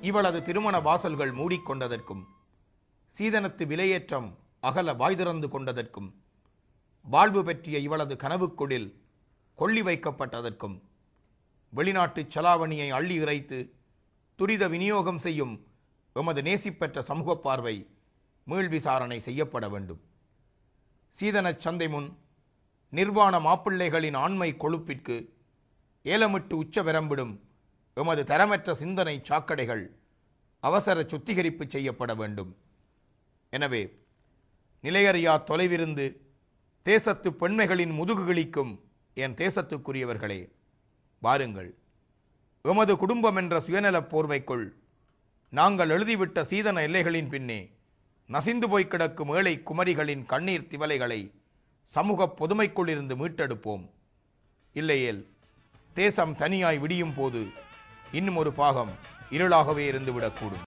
இவளது திருமண வாசல்கள் மூடிக்கொண்டதற்கும் சீதனத்து விலையேற்றம் அகல வாய் திறந்து கொண்டதற்கும் வாழ்வு பற்றிய இவளது கனவுக்குடில் கொள்ளி வைக்கப்பட்டதற்கும் வெளிநாட்டுச் செலாவணியை அள்ளி இறைத்து துரித விநியோகம் செய்யும் எமது நேசிப்பெற்ற சமூக பார்வை மீள் விசாரணை செய்யப்பட வேண்டும். சீதனச் சந்தை முன் நிர்வாண மாப்பிள்ளைகளின் ஆண்மை கொழுப்பிற்கு ஏலமிட்டு உச்ச விரம்பிடும் எமது தரமற்ற சிந்தனை சாக்கடைகள் அவசர சுத்திகரிப்பு செய்யப்பட வேண்டும். எனவே நிலையறியா தொலைவிருந்து தேசத்து பெண்மைகளின் முதுகுகளிக்கும் என் தேசத்துக்குரியவர்களே வாருங்கள். எமது குடும்பம் என்ற சுயநலப் போர்வைக்குள் நாங்கள் எழுதிவிட்ட சீதன எல்லைகளின் பின்னே நசிந்து போய் கிடக்கும் ஏழை குமரிகளின் கண்ணீர் திவலைகளை சமூக பொதுமைக்குள் இருந்து மீட்டெடுப்போம். இல்லையேல் தேசம் தனியாய் விடியும் போது இன்னும் ஒரு பாகம் இருளாகவே இருந்துவிடக்கூடும்.